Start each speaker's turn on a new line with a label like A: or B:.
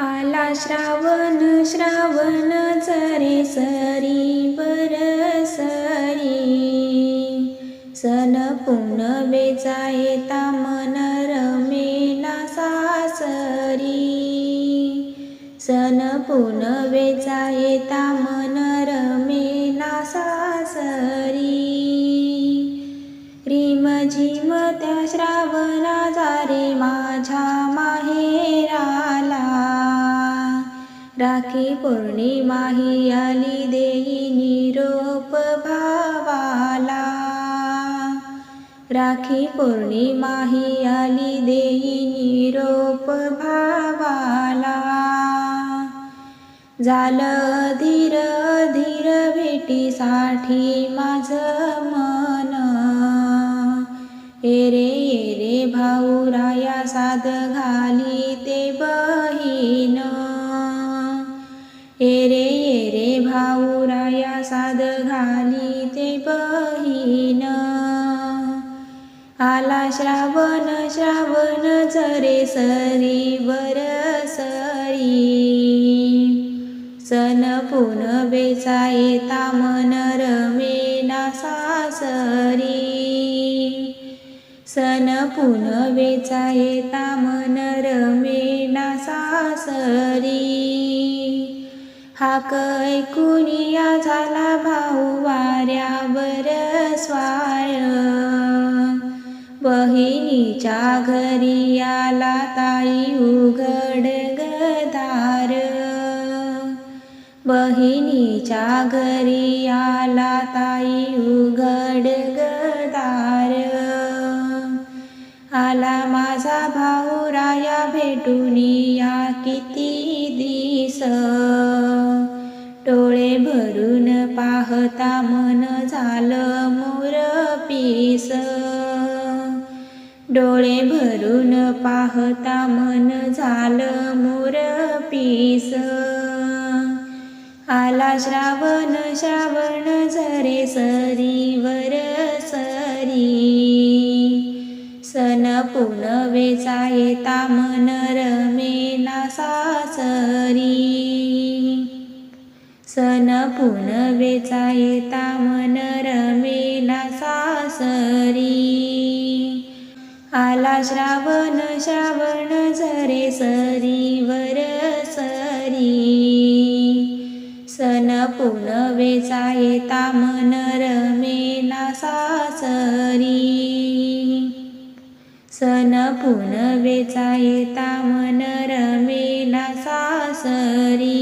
A: आला श्रावण श्रावण चरे सरी बरसरी सन पुनवेचा येता मन रमेला सासरी. सन पुनवेचा येता मन रमेला सासरी. रिम झिम त्या श्रावण राखी पौर्णिमा ही आली देई निरोप भावाला राखी पौर्णिमा ही आली देई निरोप भावाला झालं धीर धीर भेटीसाठी माझं मन एरे एरे भाऊराया साध घाली ते ब रे भाऊराया साद घाली ते बहीण. आला श्रावण श्रावण झरे सरी बरसरी सन पुनवेचा येता मन रमेना सासरी. सन पुनवेचा येता मन रमेना सासरी. हा ऐकुनिया झाला भाऊ वाऱ्यावर स्वार. बहिणीच्या घरी आला ताई उघड गदार. बहिणीच्या घरी आला ताई उघड गदार. आला माझा भाऊ राया भेटून या किती दिस. डोळे भरून पाहता मन झालं मोर पीस. डोळे भरून पाहता मन झालं मोर पीस. आला श्रावण श्रावण झरे सरीवर सरी. सन पुनवेचा येता मन सासरी. सन पुनवेचा येता मन रमेला सासरी. आला श्रावण श्रावण झरे सरीवर सरी. सन पुनवेचा येता मन रमेला सासरी. सन पुनवेचा येता मन रमेला सासरी